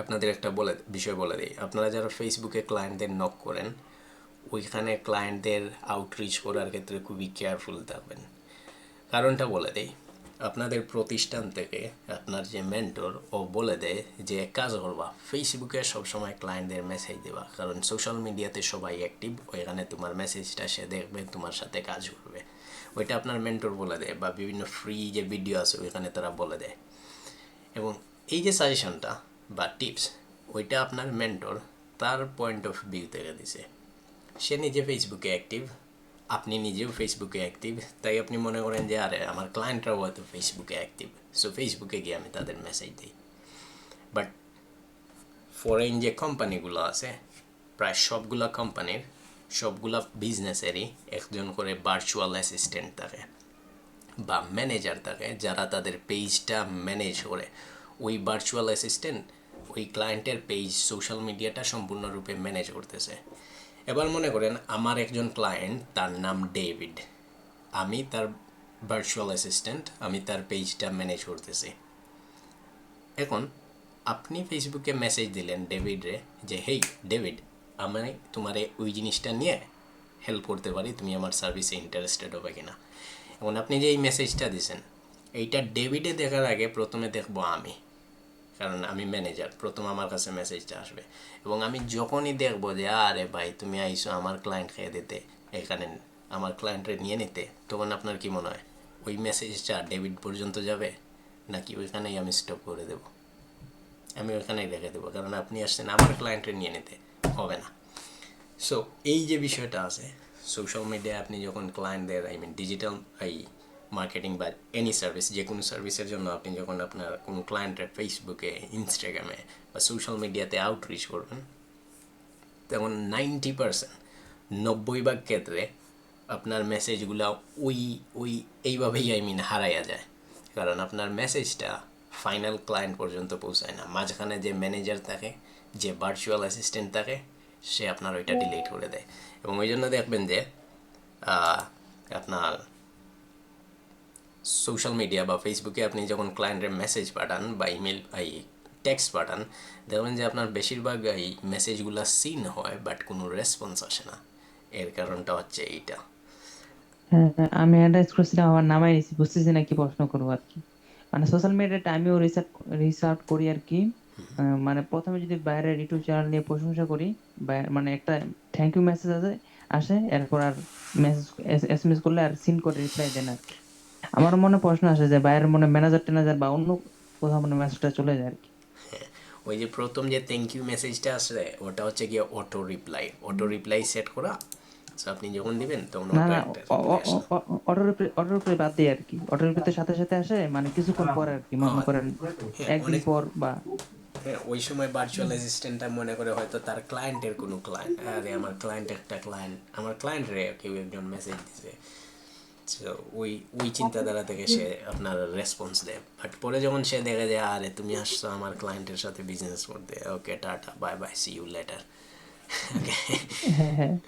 আপনাদের একটা বলে, বিষয় বলে দিই। আপনারা যারা ফেসবুকে ক্লায়েন্টদের নক করেন, ওইখানে ক্লায়েন্টদের আউটরিচ করার ক্ষেত্রে খুবই কেয়ারফুল থাকবেন। কারণটা বলে দেই, আপনাদের প্রতিষ্ঠান থেকে আপনার যে মেন্টর ও বলে দেয় যে কাজ করবা ফেসবুকে সবসময় ক্লায়েন্টদের মেসেজ দেবা, কারণ সোশ্যাল মিডিয়াতে সবাই অ্যাক্টিভ ওইখানে তোমার মেসেজটা সে দেখবে, তোমার সাথে কাজ করবে। ওইটা আপনার মেন্টর বলে দেয়, বা বিভিন্ন ফ্রি যে ভিডিও আছে, ওইখানে তারা বলে দেয়। এবং এই যে সাজেশনটা বা টিপস ওইটা আপনার মেন্টর তার পয়েন্ট অফ ভিউ থেকে দিছে। সে নিজে ফেসবুকে অ্যাক্টিভ আপনি নিজেও ফেসবুকে অ্যাক্টিভ তাই আপনি মনে করেন যে, আরে, আমার ক্লায়েন্টরাও হয়তো ফেসবুকে অ্যাক্টিভ সো ফেসবুকে গিয়ে আমি তাদের মেসেজ দিই। বাট ফরেন যে কোম্পানিগুলো আছে, প্রায় সবগুলা কোম্পানির সবগুলা বিজনেসেরই একজন করে ভার্চুয়াল অ্যাসিস্ট্যান্ট থাকে বা ম্যানেজার থাকে, যারা তাদের পেজটা ম্যানেজ করে। ওই ভার্চুয়াল অ্যাসিস্ট্যান্ট ওই ক্লায়েন্টের পেজ সোশ্যাল মিডিয়াটা সম্পূর্ণরূপে ম্যানেজ করতেছে। এবার মনে করেন আমার একজন ক্লায়েন্ট তার নাম ডেভিড আমি তার ভার্চুয়াল অ্যাসিস্ট্যান্ট আমি তার পেজটা ম্যানেজ করতেছি। এখন আপনি ফেসবুকে মেসেজ দিলেন ডেভিডরে যে, হেই ডেভিড আমি তোমারে ওই জিনিসটা নিয়ে হেল্প করতে পারি, তুমি আমার সার্ভিসে ইন্টারেস্টেড হবে কিনা? এখন আপনি যে এই মেসেজটা দিছেন, এইটা ডেভিডে দেখার আগে প্রথমে দেখব আমি। কারণ আমি ম্যানেজার প্রথম আমার কাছে মেসেজটা আসবে। এবং আমি যখনই দেখব যে, আরে ভাই, তুমি আইসো আমার ক্লায়েন্ট খেয়ে দিতে, এখানে আমার ক্লায়েন্টরে নিয়ে নিতে, তখন আপনার কি মনে হয়? ওই মেসেজটা ডেবিট পর্যন্ত যাবে, নাকি ওইখানেই আমি স্টপ করে দেব? আমি ওইখানেই রেখে দেবো, কারণ আপনি আসছেন আমার ক্লায়েন্টরে নিয়ে নিতে, হবে না। সো এই যে বিষয়টা আছে সোশ্যাল মিডিয়ায় আপনি যখন ক্লায়েন্টদের আই মিন ডিজিটাল এই মার্কেটিং বা এনি সার্ভিস যে কোনো সার্ভিসের জন্য আপনি যখন আপনার কোনো ক্লায়েন্টের ফেসবুকে ইনস্টাগ্রামে বা সোশ্যাল মিডিয়াতে আউটরিচ করবেন, তখন নাইনটি পারসেন্ট নব্বই ভাগ ক্ষেত্রে আপনার মেসেজগুলো ওই ওই, এইভাবেই আই মিন হারাইয়া যায়। কারণ আপনার মেসেজটা ফাইনাল ক্লায়েন্ট পর্যন্ত পৌঁছায় না। মাঝখানে যে ম্যানেজার থাকে, যে ভার্চুয়াল অ্যাসিস্ট্যান্ট থাকে, সে আপনার ওইটা ডিলিট করে দেয়। এবং ওই জন্য দেখবেন যে আপনার সোশ্যাল মিডিয়া বা ফেসবুকে আপনি যখন ক্লায়েন্টের মেসেজ পাঠান বা ইমেল এই টেক্সট পাঠান দেখবেন যে আপনার বেশিরভাগ এই মেসেজগুলো সিন হয় বাট কোনো রেসপন্স আসে না। এর কারণটা হচ্ছে এইটা। হ্যাঁ হ্যাঁ, আমি অ্যাড্রেস করছিলাম আমার নামাই নিছি বুঝতেছি না কি প্রশ্ন করব আর কি। মানে সোশ্যাল মিডিয়াতে আমিও রিসার্চ রিসার্চ করি আর কি। মানে প্রথমে যদি বাইরের ইউটিউব চ্যানেল নিয়ে প্রশংসা করি মানে একটা থ্যাংক ইউ মেসেজ আছে আসে এরপর আর মেসেজ এস এম এস করলে আর সিন করে রিপ্লাই দেন আর কি। আমার মনে প্রশ্ন আসে যে বাইরের মনে ম্যানেজার ট্যানেজার বা অন্য কোথাও মনে মেসেজটা চলে যায় আর কি। হ্যাঁ, ওই যে প্রথম যে থ্যাংক ইউ মেসেজটা আসলে ওটা হচ্ছে গিয়ে auto reply auto reply set করা। সো আপনি যখন দিবেন তখন আসে। অটো রিপ্লাই অটো রিপ্লাই বাদ দিয়ে আর কি। অটো রিপ্লাই সাথে সাথে আসে মানে কিছুক্ষণ পরে আর কি মনে করেন হ্যাঁ, একদিন পর বা হ্যাঁ ওই সময় ভার্চুয়াল অ্যাসিস্ট্যান্টটা মনে করে হয়তো তার ক্লায়েন্টের কোনো ক্লায়েন্ট আরে আমার ক্লায়েন্ট একটা ক্লায়েন্ট আমার ক্লায়েন্ট রে কেউ একজন মেসেজ দিছে। ওই ওই চিন্তাধারা থেকে সে আপনার রেসপন্স দেয়। বাট পরে যখন সে দেখে যে, আরে, তুমি আসছো আমার ক্লায়েন্টের সাথে বিজনেস করতে okay tata bye bye see you later হ্যাঁ।